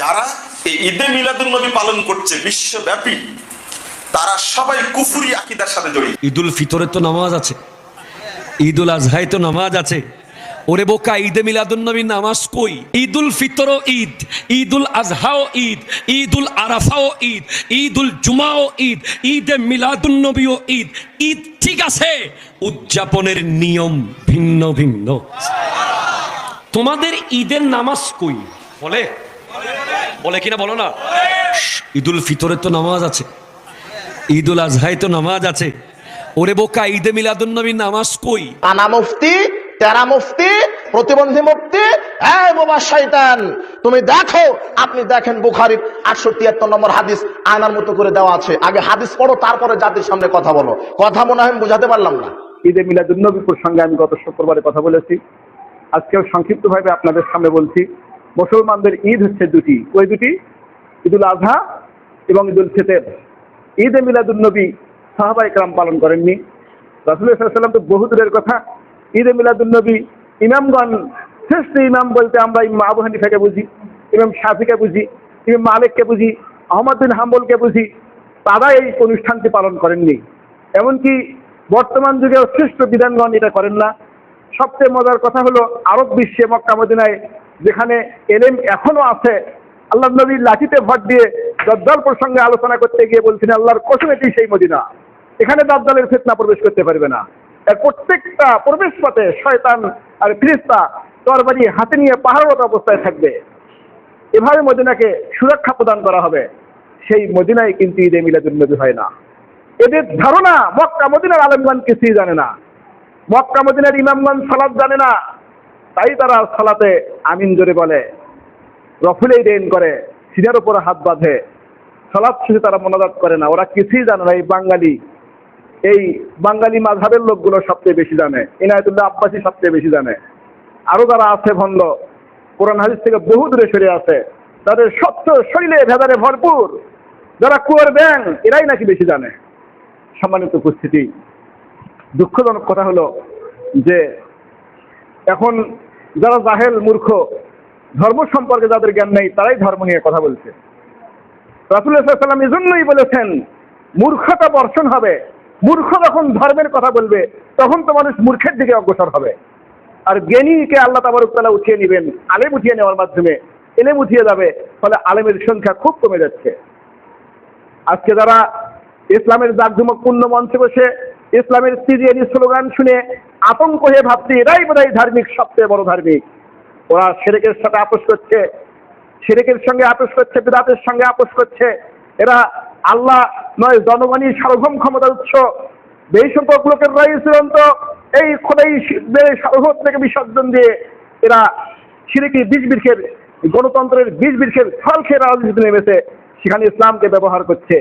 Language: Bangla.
যারা এই ঈদে মিলাদুল নবী পালন করছে, বিশ্বব্যাপী, তারা সবাই কুফুরি আকিদার সাথে জড়িত। ঈদুল ফিতরে তো নামাজ আছে, ঈদুল আজহায় তো নামাজ আছে। ওরে বোকা, ঈদে মিলাদুন্নবী নামাজ কই? ঈদুল ফিতরও ঈদ, ঈদুল আজহাও ঈদ, ঈদুল আরাফাও ঈদ, ঈদুল জুমাও ঈদ, ঈদে মিলাদুন্নবীও ঈদ। ঈদ ঠিক আছে, উদযাপনের নিয়ম ভিন্ন ভিন্ন। তোমাদের ঈদের নামাজ কই? বলে বলে কিনা বলো না? ঈদুল ফিতরে তো নামাজ আছে। ঈদুল আজহায় তো নামাজ আছে। ওরে বোকা ঈদে মিলাদুন্নবী নামাজ কই? আনা মুফতি তেরা মুফতি প্রতিবন্ধী মুফতি হ্যাঁ বাবা শয়তান তুমি দেখো আপনি দেখেন বুখারির আটশো তিয়াত্তর নম্বর হাদিস আয়নার মতো করে দেওয়া আছে। আগে হাদিস পড়ো তারপরে জাতির সামনে কথা বলো। কথা মনে হয় বুঝাতে পারলাম না। ঈদে মিলাদুন্নবী প্রসঙ্গে আমি গত শুক্রবারে কথা বলেছি। আজকেও সংক্ষিপ্তভাবে আপনাদের সামনে বলছি মুসলমানদের ঈদ হচ্ছে দুটি। ওই দুটি? ঈদুল আজহা এবং ঈদুল ফিতর। ঈদে মিলাদুন্নবী সাহাবা ইকরাম পালন করেননি। রাসুল্লাহাম তো বহু দূরের কথা। ঈদে মিলাদুন্নবী ইমামগণ, শ্রেষ্ঠ ইমাম বলতে আমরা ইমাম আবু হানিফাকে বুঝি, ইমাম শাফিকে বুঝি, ইমাম মালিককে বুঝি, আহমদ বিন হাম্বলকে বুঝি। তারা এই অনুষ্ঠানটি পালন করেননি। এমনকি বর্তমান যুগেও শ্রেষ্ঠ বিধানগণ এটা করেন না। সবচেয়ে মজার কথা হলো আরব বিশ্বে মক্কা মদিনায় যেখানে এলেম এখনও আছে, আল্লাহ নবীর লাঠিতে ভর দিয়ে দদ্দাল প্রসঙ্গে আলোচনা করতে গিয়ে বলছেন আল্লাহর কসম এটি সেই মদিনা? এখানে দদ্দালের ফেতনা প্রবেশ করতে পারবে না। এর প্রত্যেকটা প্রবেশ পথে শয়তান আর ফিরিস্তা তরবারি হাতে নিয়ে পাহাড়গত অবস্থায় থাকবে। এভাবে মদিনাকে সুরক্ষা প্রদান করা হবে। সেই মদিনায় কিন্তু ঈদে মিলাদুন্নবী হয় না। এদের ধারণা মক্কা মদিনার আলমগণ কিছুই জানে না। মক্কা মদিনার ইমামগঞ্জ সালাদ জানে না। তাই তারা সালাতে আমিন জোরে বলে। রফুলেই দেন করে সিনার উপরে হাত বাঁধে। সালাদ শেষে তারা মনাজাত করে না, ওরা কিছুই জানে না এই বাঙালি। এই বাঙালি মাঝহাবের লোকগুলো সবচেয়ে বেশি জানে ইনায়তুল্লাহ আব্বাসী সবচেয়ে বেশি জানে। আরও যারা আছে ভণ্ড, কোরআন হাদিস থেকে বহু দূরে সরে আছে, তাদের সত্য শরীরে ভেদারে ভরপুর। যারা কুয়ার ব্যাং, এরাই নাকি বেশি জানে। সম্মানিত উপস্থিতি, দুঃখজনক কথা হলো যে এখন যারা জাহেল, মূর্খ, ধর্ম সম্পর্কে যাদের জ্ঞান নেই, তারাই ধর্ম নিয়ে কথা বলছে। রাসুল্লাহ সাল্লাম জন্যই বলেছেন, মূর্খতা বর্ষণ হবে। মূর্খ যখন ধর্মের কথা বলবে, তখন তো মানুষ মূর্খের দিকে অগ্রসর হবে। আর জ্ঞানীকে আল্লাহ তাবারুকতালা উঠিয়ে নেবেন, আলেম উঠিয়ে নেওয়ার মাধ্যমে। এলেম উঠিয়ে যাবে, ফলে আলেমের সংখ্যা খুব কমে যাচ্ছে। আজকে যারা ইসলামের জাকজমকপূর্ণ মঞ্চে বসে, ইসলামের সিরিয়ানি স্লোগান শুনে আতঙ্ক হয়ে ভাবছি, এরাই বোধহয় ধার্মিক, সবচেয়ে বড় ধার্মিক। ওরা সেরেকের সাথে আপোষ করছে, সেরেকের সঙ্গে আপোষ করছে, বিদাতের সঙ্গে আপোষ করছে। এরা আল্লাহ নয়, জনগণই সার্বভৌম ক্ষমতার উৎস। এই সংখ্যক লোকের রাই চূড়ান্ত, এই খোদাই সার্বভৌম থেকে বিসর্জন দিয়ে এরা সিরেকি বীজ বৃক্ষের গণতন্ত্রের বীজ বৃক্ষের ফল খেয়ে রাজনীতিতে নেমেছে। সেখানে ইসলামকে ব্যবহার করছে।